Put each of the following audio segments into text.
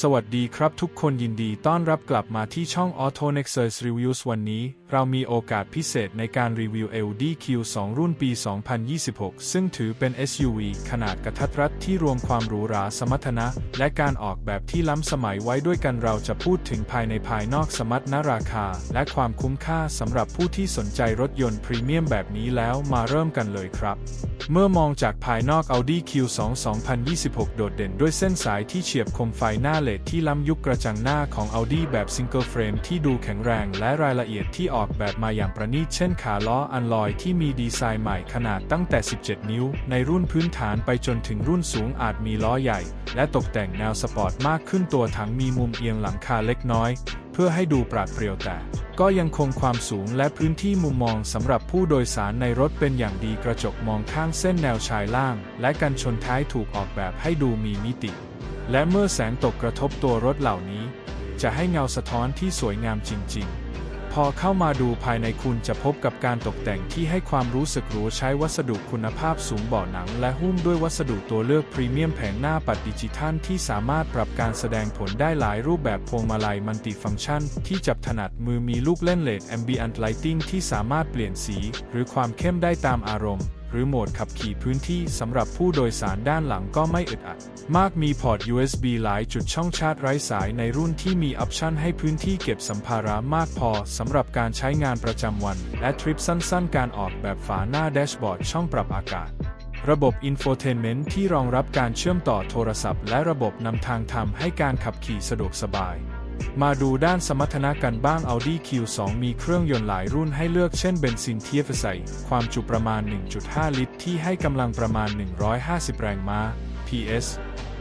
สวัสดีครับทุกคนยินดีต้อนรับกลับมาที่ช่อง Auto Nexus Reviews วันนี้ เรามีโอกาสพิเศษในการรีวิว Audi Q2 รุ่นปี 2026 ซึ่งถือเป็น SUV ขนาดกระทัดรัดที่รวมความหรูหราสมรรถนะ และการออกแบบที่ล้ำสมัยไว้ด้วยกันเราจะพูดถึงภายในภายนอกสมรรถนะราคา และความคุ้มค่าสำหรับผู้ที่สนใจรถยนต์พรีเมียมแบบนี้แล้วมาเริ่มกันเลยครับ เมื่อมองจากภายนอก Audi Q2 2026 โดดเด่นด้วยเส้นสายที่เฉียบคมไฟหน้าเลดที่ล้ำยุคกระจังหน้าของ Audi แบบซิงเกิลเฟรมที่ดูแข็งแรงและรายละเอียดที่ออกแบบมาอย่างประณีตเช่นขาล้ออันลอยที่มีดีไซน์ใหม่ขนาดตั้งแต่ 17 นิ้ว ในรุ่นพื้นฐานไปจนถึงรุ่นสูงอาจมีล้อใหญ่ และตกแต่งแนวสปอร์ตมากขึ้นตัวถังมีมุมเอียงหลังคาเล็กน้อย เพื่อให้ดูปราดเปรียวแต่ ก็ยังคงความสูงและพื้นที่มุมมองสำหรับผู้โดยสารในรถเป็นอย่างดีกระจกมองข้างเส้นแนวชายล่าง และกันชนท้ายถูกออกแบบให้ดูมีมิติ และเมื่อแสงตกกระทบตัวรถเหล่านี้ จะให้เงาสะท้อนที่สวยงามจริง ๆ พอเข้ามาดูภายในคุณจะพบกับการตกแต่งที่ให้ความรู้สึกหรูใช้วัสดุคุณภาพสูงเบาะหนัง และหุ้มด้วยวัสดุตัวเลือกพรีเมียมแผงหน้าปัดดิจิทัลที่สามารถปรับการแสดงผลได้หลายรูปแบบพวงมาลัยมัลติฟังก์ชัน ที่จับถนัดมือมีลูกเล่นเลด Ambient Lighting ที่สามารถเปลี่ยนสี หรือความเข้มได้ตามอารมณ์ หรือโหมดขับขี่พื้นที่สำหรับผู้โดยสารด้านหลังก็ไม่อึดอัด มากมีพอร์ต USB หลายจุดช่องชาร์จไร้สายในรุ่นที่มีออปชันให้พื้นที่เก็บสัมภาระมากพอสำหรับการใช้งานประจำวัน และทริปสั้นๆ การออกแบบฝาหน้าแดชบอร์ดช่องปรับอากาศระบบอินโฟเทนเมนต์ที่รองรับการเชื่อมต่อโทรศัพท์และระบบนำทางทำให้การขับขี่สะดวกสบาย มาดูด้านสมรรถนะกันบ้าง Audi Q2 มีเครื่องยนต์หลายรุ่นให้เลือกเช่นเบนซินเทียฟใสความจุประมาณ 1.5 ลิตร ที่ให้กำลังประมาณ 150 แรงม้า PS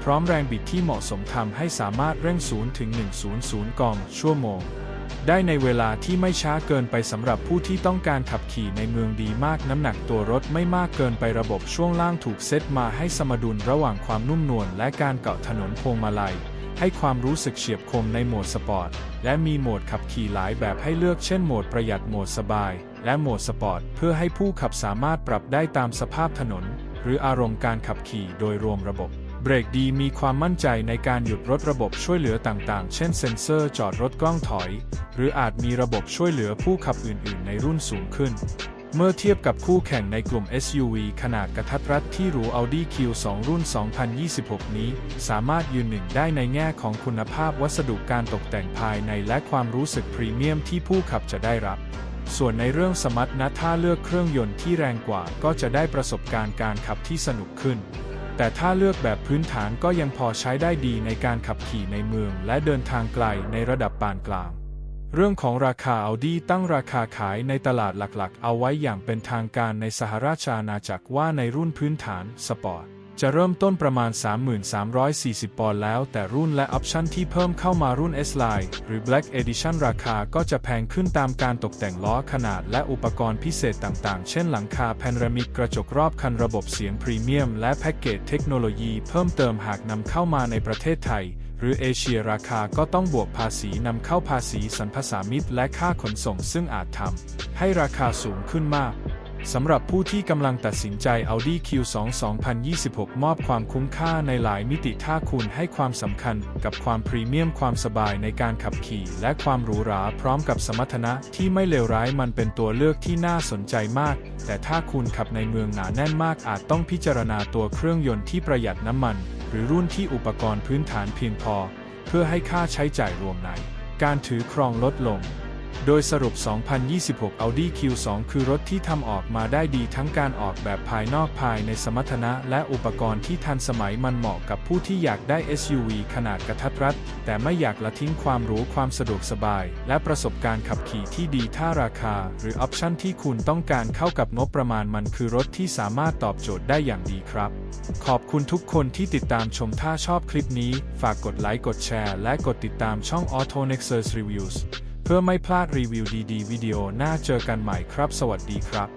พร้อมแรงบิดที่เหมาะสมทำให้สามารถเร่ง0ถึง 100 กองชั่วโมง ได้ในเวลาที่ไม่ช้าเกินไปสำหรับผู้ที่ต้องการขับขี่ในเมืองดีมากน้ำหนักตัวรถไม่มากเกินไประบบช่วงล่างถูกเซตมาให้สมดุลระหว่างความนุ่มนวลและการเกาะถนนพวงมาลัย ให้ความรู้สึกเฉียบคมในโหมดสปอร์ต และมีโหมดขับขี่หลายแบบให้เลือกเช่นโหมดประหยัดโหมดสบาย และโหมดสปอร์ต เพื่อให้ผู้ขับสามารถปรับได้ตามสภาพถนน หรืออารมณ์การขับขี่โดยรวมระบบ เบรกดีมีความมั่นใจในการหยุดรถระบบช่วยเหลือต่างๆ เช่นเซ็นเซอร์จอดรถกล้องถอย หรืออาจมีระบบช่วยเหลือผู้ขับอื่น ๆ ในรุ่นสูงขึ้น เมื่อเทียบกับคู่แข่งในกลุ่ม SUV ขนาดกระทัดรัดที่หรู Audi Q2 รุ่น 2026 นี้ สามารถยืนหนึ่งได้ในแง่ของคุณภาพวัสดุการตกแต่งภายในและความรู้สึกพรีเมียมที่ผู้ขับจะได้รับ ส่วนในเรื่องสมรรถนะถ้าเลือกเครื่องยนต์ที่แรงกว่าก็จะได้ประสบการณ์การขับที่สนุกขึ้น แต่ถ้าเลือกแบบพื้นฐานก็ยังพอใช้ได้ดีในการขับขี่ในเมือง และเดินทางไกลในระดับปานกลาง เรื่องของราคา Audi ตั้งราคาขายในตลาดหลักๆ เอาไว้อย่างเป็นทางการในสหราชอาณาจักรว่าในรุ่นพื้นฐานสปอร์ตจะเริ่มต้นประมาณ 3340 ปอนด์แล้ว แต่รุ่นและออปชันที่เพิ่มเข้ามารุ่น S-Line หรือ Black Edition ราคาก็จะแพงขึ้นตามการตกแต่งล้อขนาดและอุปกรณ์พิเศษต่างๆ เช่นหลังคาแพนรามิกกระจกรอบคันระบบเสียงพรีเมียม และแพ็กเกจเทคโนโลยีเพิ่มเติมหากนำเข้ามาในประเทศไทย หรือเอเชียราคาก็ต้องบวกภาษีนำเข้าภาษีสรรพสามิตและค่าขนส่งซึ่งอาจทำให้ราคาสูงขึ้นมากสำหรับผู้ที่กำลังตัดสินใจ Audi Q2 2026 มอบความคุ้มค่าในหลายมิติถ้าคุณให้ความสำคัญกับความพรีเมียมความสบายในการขับขี่และความหรูหราพร้อมกับสมรรถนะที่ไม่เลวร้ายมันเป็นตัวเลือกที่น่าสนใจมาก แต่ถ้าคุณขับในเมืองหนาแน่นมากอาจต้องพิจารณาตัวเครื่องยนต์ที่ประหยัดน้ำมัน หรือรุ่นที่อุปกรณ์พื้นฐานเพียงพอ เพื่อให้ค่าใช้จ่ายรวมใน การถือครองลดลง โดยสรุป 2026 Audi Q2 คือรถที่ทำออกมาได้ดีทั้งการออกแบบภายนอกภายในสมรรถนะและอุปกรณ์ที่ทันสมัยมันเหมาะกับผู้ที่อยากได้ SUV ขนาดกระทัดรัด แต่ไม่อยากละทิ้งความหรู้ความสะดวกสบาย และประสบการณ์ขับขี่ที่ดีถ้าราคา หรือออปชันที่คุณต้องการเข้ากับงบประมาณมันคือรถที่สามารถตอบโจทย์ได้อย่างดีครับ ขอบคุณทุกคนที่ติดตามชมถ้าชอบคลิปนี้ ฝากกดไลค์กดแชร์ และกดติดตามช่อง Auto Nexus Reviews เพื่อไม่พลาดรีวิวดีๆ วิดีโอหน้าเจอกันใหม่ครับ สวัสดีครับ